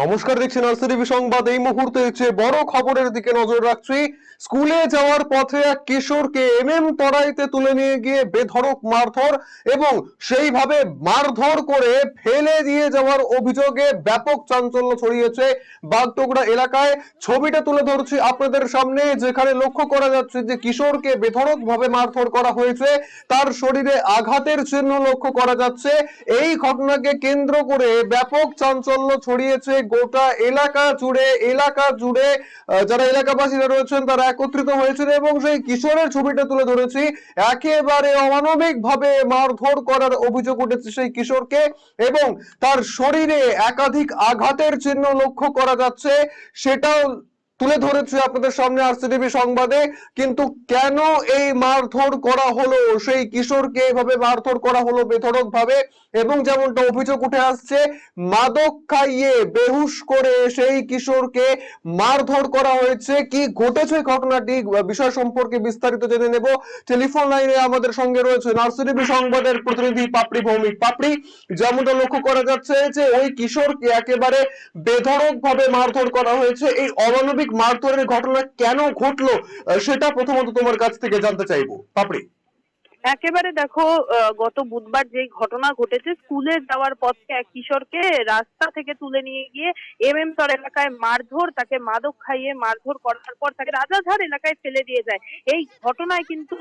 নমস্কার দেখছেন আরসিটিভি সংবাদ। এই মুহূর্তে হচ্ছে বড় খবরের দিকে নজর রাখছি। স্কুলে যাওয়ার পথে এক কিশোরকে এমএম তরাইতে তুলে নিয়ে গিয়ে বেধড়ক মারধর এবং সেইভাবে মারধর করে ফেলে দিয়ে যাওয়ার অভিযোগে ব্যাপক চাঞ্চল্য ছড়িয়েছে বাগডোগরা এলাকায়। ছবিটা তুলে ধরছি আপনাদের সামনে, যেখানে লক্ষ্য করা যাচ্ছে যে কিশোরকে বেধড়ক ভাবে মারধর করা হয়েছে। তার শরীরে আঘাতের চিহ্ন লক্ষ্য করা যাচ্ছে। এই ঘটনাকে কেন্দ্র করে ব্যাপক চাঞ্চল্য ছড়িয়েছে গোটা এলাকা জুড়ে এলাকা জুড়ে যারা এলাকাবাসীরা রয়েছেন তারা একত্রিত হয়েছেন এবং সেই কিশোরের ছবিটা তুলে ধরেছি। একেবারে অমানবিক ভাবে মারধর করার অভিযোগ উঠেছে সেই কিশোরকে এবং তার শরীরে একাধিক আঘাতের চিহ্ন লক্ষ্য করা যাচ্ছে। সেটাও তুলে ধরেছি আপনাদের সামনে আরসিটিভি সংবাদে, কিন্তু কেন এই মারধর করা হলো? সেই কিশোরকে এভাবে মারধর করা হলো বেধড়ক ভাবে এবং যেমনটা অভিযোগ উঠে আসছে, মাদক খাইয়ে বেহুশ করে সেই কিশোরকে মারধর করা হয়েছে। কি ঘটেছে ঘটনাটি? বিষয় সম্পর্কে বিস্তারিত জেনে নেব। টেলিফোন লাইনে আমাদের সঙ্গে রয়েছে নার্সিটিভি সংবাদের প্রতিনিধি পাপড়ি ভৌমিক। পাপড়ি, যেমনটা লক্ষ্য করা যাচ্ছে যে ওই কিশোরকে একেবারে বেধড়ক ভাবে মারধর করা হয়েছে। এই অমানবিক মারধরের ঘটনা কেন ঘটলো সেটা প্রথমত তোমার কাছ থেকে জানতে চাইব। পাপড়ি। একেবারে দেখো গত বুধবার যে ঘটনা ঘটেছে স্কুলে যাওয়ার পথে এক কিশোরকে রাস্তা থেকে তুলে নিয়ে গিয়ে এম এম তর এলাকায় মারধর তাকে মাদক খাইয়ে মারধর করার পর তাকে রাজাঝাড় এলাকায় ফেলে দিয়ে যায়। এই ঘটনায় কিন্তু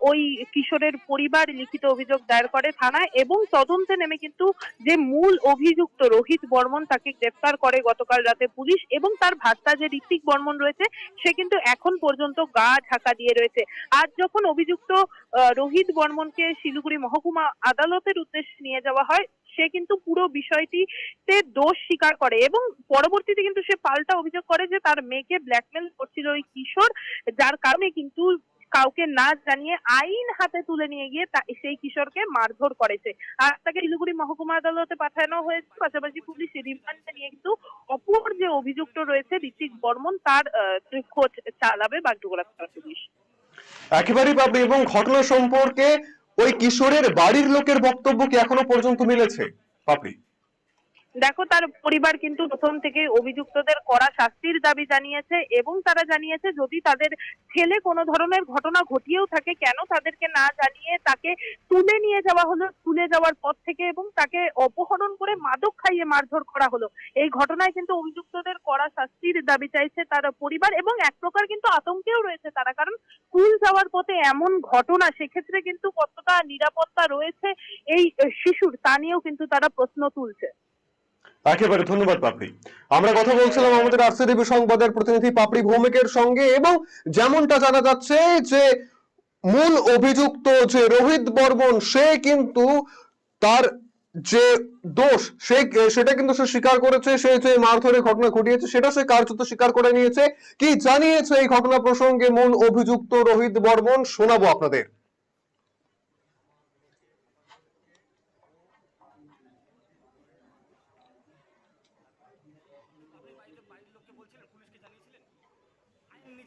ওই কিশোরের পরিবার লিখিত অভিযোগ দায়ের করে থানায় এবং তদন্তে নেমে কিন্তু যে মূল অভিযুক্ত রোহিত বর্মন তাকে গ্রেফতার করে গতকাল রাতে পুলিশ এবং তার ভাস্তা যে ঋত্বিক বর্মন রয়েছে সে কিন্তু এখন পর্যন্ত গা ঢাকা দিয়ে রয়েছে। আজ যখন অভিযুক্ত আহ, রোহিত বর্মনকে শিলিগুড়ি মহকুমা আদালতের উদ্দেশ্যে নিয়ে যাওয়া হয়। সে কিন্তু পুরো বিষয়টিতে দোষ স্বীকার করে এবং পরবর্তীতে কিন্তু সে পাল্টা অভিযোগ করে যে তার মেয়েকে ব্ল্যাকমেল করছিল ওই কিশোর, যার কারণে কিন্তু কাউকে না জানিয়ে আইন হাতে তুলে নিয়ে গিয়ে সেই কিশোরকে মারধর করেছে। আর তাকে শিলিগুড়ি মহকুমা আদালতে পাঠানো হয়েছে। পাশাপাশি পুলিশ রিমান্ডে নিয়ে কিন্তু অপর যে অভিযুক্ত রয়েছে ঋতিক বর্মন, তার খোঁজ চালাবে বাগডোগরা থানা পুলিশ। একেবারেই পাবে এবং ঘটনা সম্পর্কে ওই কিশোরের বাড়ির লোকের বক্তব্য কি এখনও পর্যন্ত মিলেছে? পাপড়ি। দেখো, তার পরিবার কিন্তু প্রথম থেকে অভিযুক্তদের করা শাস্তির দাবি জানিয়েছে এবং তারা জানিয়েছে যদি তাদের ছেলে কোনো ধরনের ঘটনা ঘটিয়েও থাকে, কেন তাদেরকে না জানিয়ে তাকে তুলে নিয়ে যাওয়া হলো? তুলে যাওয়ার পর থেকে এবং তাকে অপহরণ করে মাদক খাইয়ে মারধর করা হলো। এই ঘটনায় কিন্তু অভিযুক্তদের করা শাস্তির দাবি চাইছে তার পরিবার এবং এক প্রকার কিন্তু আতঙ্কেও রয়েছে তারা। কারণ স্কুল যাওয়ার পথে এমন ঘটনা, সেক্ষেত্রে কিন্তু কতটা নিরাপত্তা রয়েছে এই শিশুর, তা নিয়েও কিন্তু তারা প্রশ্ন তুলছে। একেবারে ধন্যবাদ, পাপড়ি। আমরা কথা বলছিলাম আমাদের আরসিটিভি সংবাদের প্রতিনিধি পাপড়ি ভৌমিকের সঙ্গে এবং যেমনটা জানা যাচ্ছে যে মূল অভিযুক্ত যে রোহিত বর্মন, সে কিন্তু তার যে দোষ, সে, সেটা কিন্তু সে স্বীকার করেছে, সে যে মারধরের ঘটনা ঘটিয়েছে, সেটা সে কার্যত স্বীকার করে নিয়েছে। কি জানিয়েছে এই ঘটনা প্রসঙ্গে মূল অভিযুক্ত রোহিত বর্মন, শোনাবো আপনাদের।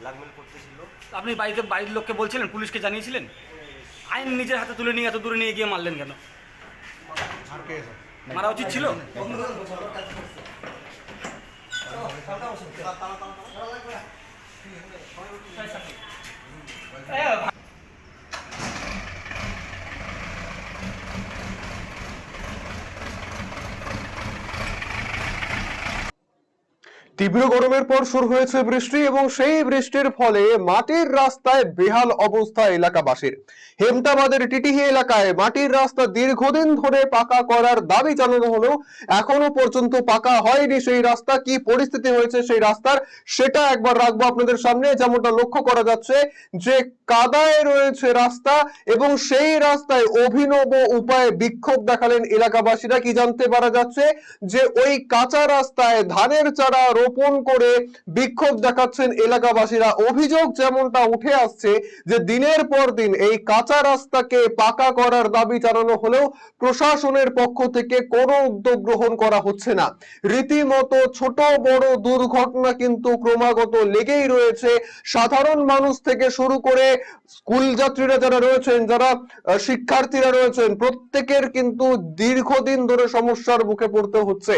ব্ল্যাকমেল করতেছিল। আপনি বাড়িতে বাড়ির লোককে বলছিলেন? পুলিশকে জানিয়েছিলেন? আইন নিজের হাতে তুলে নিয়ে এত দূরে নিয়ে গিয়ে মারলেন কেন? মারা উচিত ছিল? তীব্র গরমের পর শুরু হয়েছে বৃষ্টি এবং সেই বৃষ্টির ফলে মাটির রাস্তায় বেহাল অবস্থা এলাকাবাসীর। হেমতাবাদের টিটিহি এলাকায় মাটির রাস্তা দীর্ঘদিন ধরে পাকা করার দাবি জানানো হলেও এখনও পর্যন্ত পাকা হয়নি সেই রাস্তা। কি পরিস্থিতি হয়েছে সেই রাস্তার সেটা একবার রাখব আপনাদের সামনে। যেমনটা লক্ষ্য করা যাচ্ছে যে কাদায় রয়েছে রাস্তা এবং সেই রাস্তায় অভিনব উপায়ে বিক্ষোভ দেখালেন এলাকাবাসীরা। কি জানতে পারা যাচ্ছে যে ওই কাঁচা রাস্তায় ধানের চারা রোপণ করে বিক্ষোভ দেখাচ্ছেন এলাকাবাসীরা। অভিযোগ যেমনটা উঠে আসছে যে দিনের পর দিন এই কাঁচা রাস্তাকে পাকা করার দাবি জানানো হলেও প্রশাসনের পক্ষ থেকে কোনো উদ্যোগ গ্রহণ করা হচ্ছে না। রীতিমতো ছোট বড় দুর্ঘটনা কিন্তু ক্রমাগত লেগেই রয়েছে। সাধারণ মানুষ থেকে শুরু করে স্কুল যাত্রীরা যারা রয়েছেন, যারা শিক্ষার্থীরা রয়েছেন, প্রত্যেকের কিন্তু দীর্ঘদিন ধরে সমস্যার মুখে পড়তে হচ্ছে।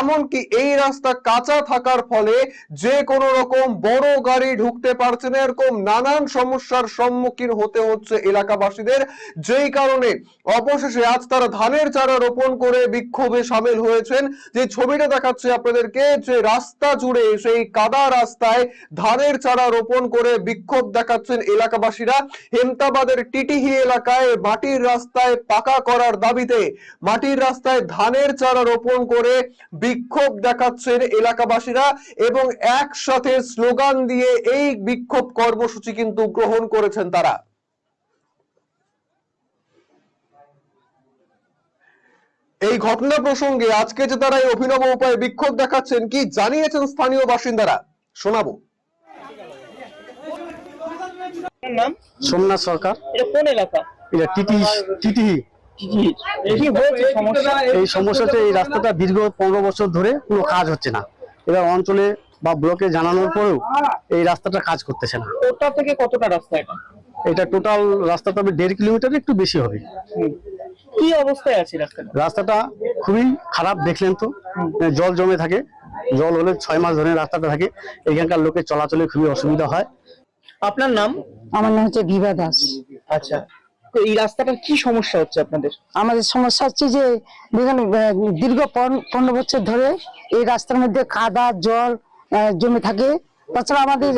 এমনকি এই রাস্তা কাঁচা থাকার ফলে যে কোনো রকম বড় গাড়ি ঢুকতে পারছে না। এরকম নানান সমস্যার সম্মুখীন হতে হচ্ছে এলাকাবাসীদের। যেই কারণে অবশেষে আজ তারা ধানের চারা রোপণ করে বিক্ষোভে সামিল হয়েছেন। যে ছবিটা দেখাচ্ছে আপনাদেরকে, যে রাস্তা জুড়ে সেই কাদা রাস্তায় ধানের চারা রোপণ করে বিক্ষোভ দেখাচ্ছেন এলাকাবাসীরা। হেমতাবাদের টিটিহি এলাকায় মাটির রাস্তায় পাকা করার দাবিতে মাটির রাস্তায় ধানের চারা রোপণ করে বিক্ষোভ দেখাচ্ছেন এলাকাবাসীরা। এবং একসাথে স্লোগান দিয়ে এই বিক্ষোভ কর্মসূচি কিন্তু গ্রহণ করেছেন তারা। এই ঘটনা প্রসঙ্গে আজকে যে তারা এই অভিনব উপায়ে বিক্ষোভ দেখাচ্ছেন কি জানিয়েছেন স্থানীয় বাসিন্দারা? শোনাবো। নাম? সোমনাথ সরকার। এটা কোন এলাকা? এটা টিটি টিটিহি কি হয়েছে সমস্যা? এই সমস্যাটা এই রাস্তাটা দীর্ঘ পনেরো বছর ধরে কোনো কাজ হচ্ছে না। এবার অঞ্চলে বা ব্লকে জানানোর পরেও এই রাস্তাটা কাজ করতেছে না। কোথা থেকে কতটা রাস্তা এটা? এটা টোটাল রাস্তাটা হবে দেড় কিলোমিটার একটু বেশি হবে। কি অবস্থায় আছে রাস্তাটা? রাস্তাটা খুবই খারাপ দেখলেন তো। জল জমে থাকে। জল হলে ছয় মাস ধরে রাস্তাটা থাকে। এখানকার লোকের চলাচলে খুবই অসুবিধা হয়। আপনার নাম? আমার নাম হচ্ছে বিভা দাস। আচ্ছা। এই রাস্তাটার কি সমস্যা হচ্ছে আপনাদের? আমাদের সমস্যা হচ্ছে যে, দেখুন দীর্ঘ পন- পনেরো বছর ধরে এই রাস্তার মধ্যে কাদা, জল জমে থাকে। তাছাড়া আমাদের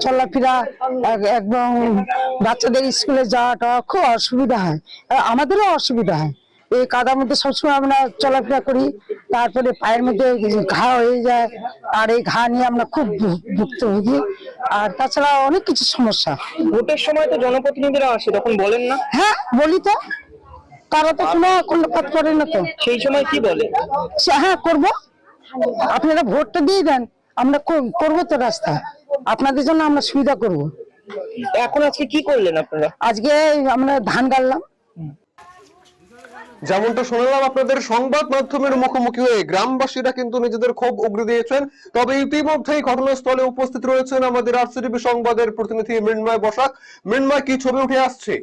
চলাফেরা, এক- একদম বাচ্চাদের স্কুলে যাওয়াটা খুব অসুবিধা হয়। আমাদেরও অসুবিধা হয়। এই কাদার মধ্যে সবসময় আমরা চলাফেরা করি। তারপরে পায়ের মধ্যে ঘা হয়ে যায়। আর এই ঘা নিয়ে আমরা খুব ভুক্তভোগী আর তাছাড়া অনেক কিছু সমস্যা। ভোটের সময় তো জনপ্রতিনিধিরা আসে তখন বলেন না। হ্যাঁ বলি তো। তারা তো কোনো কর্ণপাত করে না তো। সেই সময় কি বলে? হ্যাঁ করব। আপনারা ভোটটা দিয়ে দেন। আমরা কর- করব তো রাস্তা। আপনাদের জন্য আমরা সুবিধা করব। এখন আজকে কি করলেন আপনারা? আজকে আমরা ধান গাড়লাম। যেমনটা শোনালাম, আপনাদের সংবাদ মাধ্যমের মুখোমুখি হয়ে গ্রামবাসীরা কিন্তু নিজেদের ক্ষোভ উগড়ে দিয়েছেন। তবে ইতিমধ্যেই ঘটনাস্থলে উপস্থিত রয়েছেন আমাদের আরসিটিভি সংবাদের প্রতিনিধি মৃন্ময় বসাক। মৃন্ময়, কি ছবি উঠে আসছে?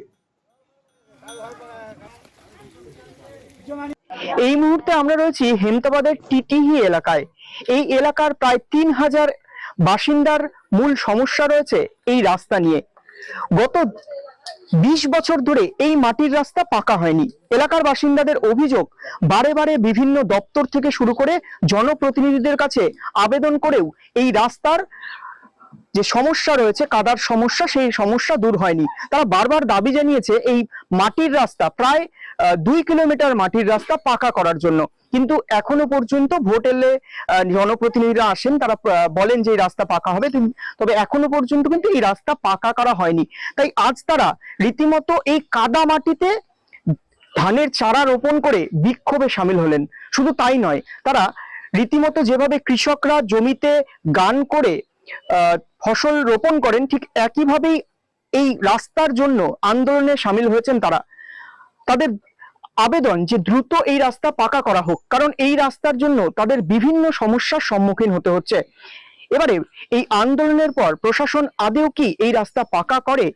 এই মুহূর্তে আমরা রয়েছি হেমতাবাদের টিটিহি এলাকায়। এই এলাকার প্রায় তিন হাজার বাসিন্দার মূল সমস্যা রয়েছে এই রাস্তা নিয়ে। গত বিশ বছর ধরে এই মাটির রাস্তা পাকা হয়নি। এলাকার বাসিন্দাদের অভিযোগ, বারে বারে বিভিন্ন দপ্তর থেকে শুরু করে জনপ্রতিনিধিদের কাছে আবেদন করেও এই রাস্তার যে সমস্যা রয়েছে, কাদার সমস্যা, সেই সমস্যা দূর হয়নি। তারা বারবার দাবি জানিয়েছে, এই মাটির রাস্তা প্রায় দুই কিলোমিটার মাটির রাস্তা পাকা করার জন্য। কিন্তু এখনও পর্যন্ত ভোট এলে জনপ্রতিনিধিরা আসেন, তারা বলেন যে এই রাস্তা পাকা হবে তবে এখনও পর্যন্ত কিন্তু এই রাস্তা পাকা করা হয়নি। তাই আজ তারা রীতিমতো এই কাদা মাটিতে ধানের চারা রোপণ করে বিক্ষোভে সামিল হলেন। শুধু তাই নয়, তারা রীতিমতো যেভাবে কৃষকরা জমিতে গান করে ফসল রোপণ করেন, ঠিক একইভাবেই এই রাস্তার জন্য আন্দোলনে সামিল হয়েছেন তারা। তাদের আবেদন যে দ্রুত এই রাস্তা পাকা করা হোক, কারণ এই রাস্তার জন্য তাদের বিভিন্ন সমস্যার সম্মুখীন হতে হচ্ছে। এবারে এই আন্দোলনের পর প্রশাসন আদেও কি এই রাস্তা পাকা করে?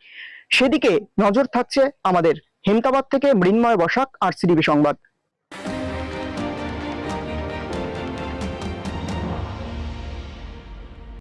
সেদিকে নজর থাকছে আমাদের হেমতাবাদ থেকে মৃন্ময় বসাক, আর সিডিবি সংবাদ।